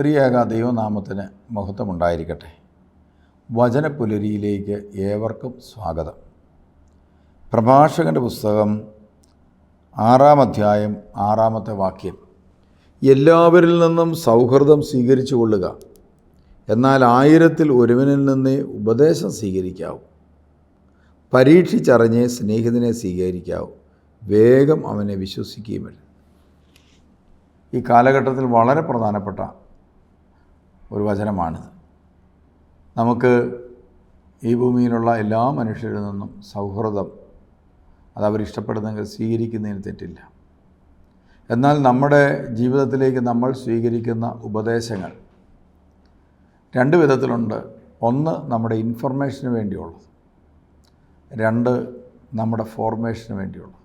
ത്രിയേക ദൈവനാമത്തിന് മഹത്വമുണ്ടായിരിക്കട്ടെ. വചനപുലരിയിലേക്ക് ഏവർക്കും സ്വാഗതം. പ്രഭാഷകന്റെ പുസ്തകം ആറാം അധ്യായം ആറാമത്തെ വാക്യം എല്ലാവരിൽ നിന്നും സൗഹൃദം സ്വീകരിച്ചു കൊള്ളുക എന്നാൽ ആയിരത്തിൽ ഒരുവനിൽ നിന്നേ ഉപദേശം സ്വീകരിക്കാവൂ. പരീക്ഷിച്ചറിഞ്ഞ് സ്നേഹിതനെ സ്വീകരിക്കാവൂ. വേഗം അവനെ വിശ്വസിക്കുകയുമില്ല. ഈ കാലഘട്ടത്തിൽ വളരെ പ്രധാനപ്പെട്ട ഒരു വചനമാണിത്. നമുക്ക് ഈ ഭൂമിയിലുള്ള എല്ലാ മനുഷ്യരിൽ നിന്നും സൗഹൃദം അത് അവരിഷ്ടപ്പെടുന്നെങ്കിൽ സ്വീകരിക്കുന്നതിന് തെറ്റില്ല. എന്നാൽ നമ്മുടെ ജീവിതത്തിലേക്ക് നമ്മൾ സ്വീകരിക്കുന്ന ഉപദേശങ്ങൾ രണ്ട് വിധത്തിലുണ്ട്. ഒന്ന് നമ്മുടെ ഇൻഫർമേഷന് വേണ്ടിയുള്ളത്. രണ്ട് നമ്മുടെ ഫോർമേഷന് വേണ്ടിയുള്ളത്.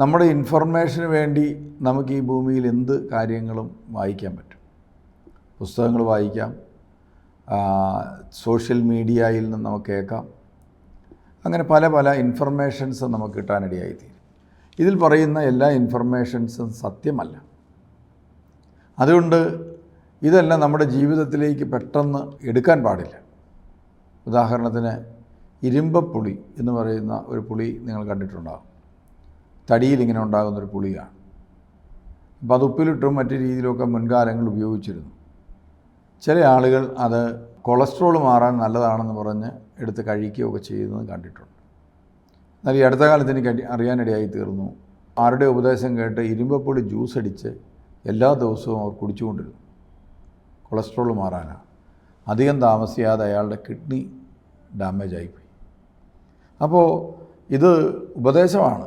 നമ്മുടെ ഇൻഫർമേഷന് വേണ്ടി നമുക്ക് ഈ ഭൂമിയിൽ എന്ത് കാര്യങ്ങളും വായിക്കാൻ പറ്റും? പുസ്തകങ്ങൾ വായിക്കാം സോഷ്യൽ മീഡിയയിൽ നിന്ന് നമുക്ക് കേൾക്കാം. അങ്ങനെ പല പല ഇൻഫർമേഷൻസ് നമുക്ക് കിട്ടാനിടയായിത്തീരും. ഇതിൽ പറയുന്ന എല്ലാ ഇൻഫർമേഷൻസും സത്യമല്ല. അതുകൊണ്ട് ഇതെല്ലാം നമ്മുടെ ജീവിതത്തിലേക്ക് പെട്ടെന്ന് എടുക്കാൻ പാടില്ല. ഉദാഹരണത്തിന് ഇരുമ്പപ്പുളി എന്ന് പറയുന്ന ഒരു പുളി നിങ്ങൾ കണ്ടിട്ടുണ്ടാകും തടിയിൽ ഇങ്ങനെ ഉണ്ടാകുന്നൊരു പുളിയാണ്. അപ്പോൾ അത് ഉപ്പിലിട്ടും മറ്റു രീതിയിലൊക്കെ മുൻകാലങ്ങൾ ഉപയോഗിച്ചിരുന്നു. ചില ആളുകൾ അത് കൊളസ്ട്രോൾ മാറാൻ നല്ലതാണെന്ന് പറഞ്ഞ് എടുത്ത് കഴിക്കുകയൊക്കെ ചെയ്യുന്നത് കണ്ടിട്ടുണ്ട്. എന്നാൽ ഈ അടുത്ത കാലത്ത് എനിക്ക് അറിയാനിടയായി തീർന്നു. ആരുടെ ഉപദേശം കേട്ട് ഇരുമ്പപ്പൊടി ജ്യൂസ് അടിച്ച് എല്ലാ ദിവസവും അവർ കുടിച്ചുകൊണ്ടിരുന്നു. കൊളസ്ട്രോൾ മാറാനാണ് അധികം താമസിയാതെ അയാളുടെ കിഡ്നി ഡാമേജ് ആയിപ്പോയി അപ്പോൾ ഇത് ഉപദേശമാണ്.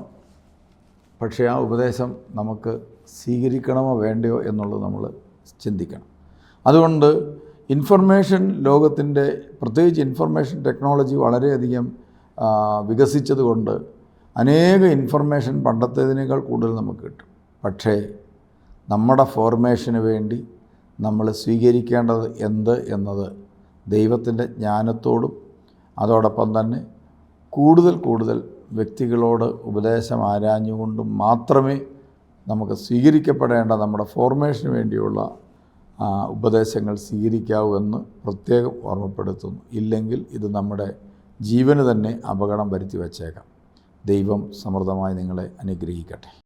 പക്ഷേ ആ ഉപദേശം നമുക്ക് സ്വീകരിക്കണമോ വേണ്ടയോ എന്നുള്ളത് നമ്മൾ ചിന്തിക്കണം. അതുകൊണ്ട് ഇൻഫർമേഷൻ ലോകത്തിന്റെ പ്രത്യേകിച്ച് ഇൻഫർമേഷൻ ടെക്നോളജി വളരെയധികം വികസിച്ചതുകൊണ്ട് അനേക ഇൻഫർമേഷൻ പണ്ടത്തേതിനേക്കാൾ കൂടുതൽ നമുക്ക് കിട്ടും. പക്ഷേ നമ്മുടെ ഫോർമേഷന് വേണ്ടി നമ്മൾ സ്വീകരിക്കേണ്ടത് എന്ത് എന്നത് ദൈവത്തിന്റെ ജ്ഞാനത്തോടും അതോടൊപ്പം തന്നെ കൂടുതൽ കൂടുതൽ വ്യക്തികളോട് ഉപദേശം ആരാഞ്ഞുകൊണ്ടും മാത്രമേ നമുക്ക് സ്വീകരിക്കപ്പെടേണ്ട നമ്മുടെ ഫോർമേഷന് വേണ്ടിയുള്ള ഉപദേശങ്ങൾ സ്വീകരിക്കാവൂ എന്ന് പ്രത്യേകം ഓർമ്മപ്പെടുത്തുന്നു. ഇല്ലെങ്കിൽ ഇത് നമ്മുടെ ജീവന് തന്നെ അപകടം വരുത്തി വച്ചേക്കാം. ദൈവം സമൃദ്ധമായി നിങ്ങളെ അനുഗ്രഹിക്കട്ടെ.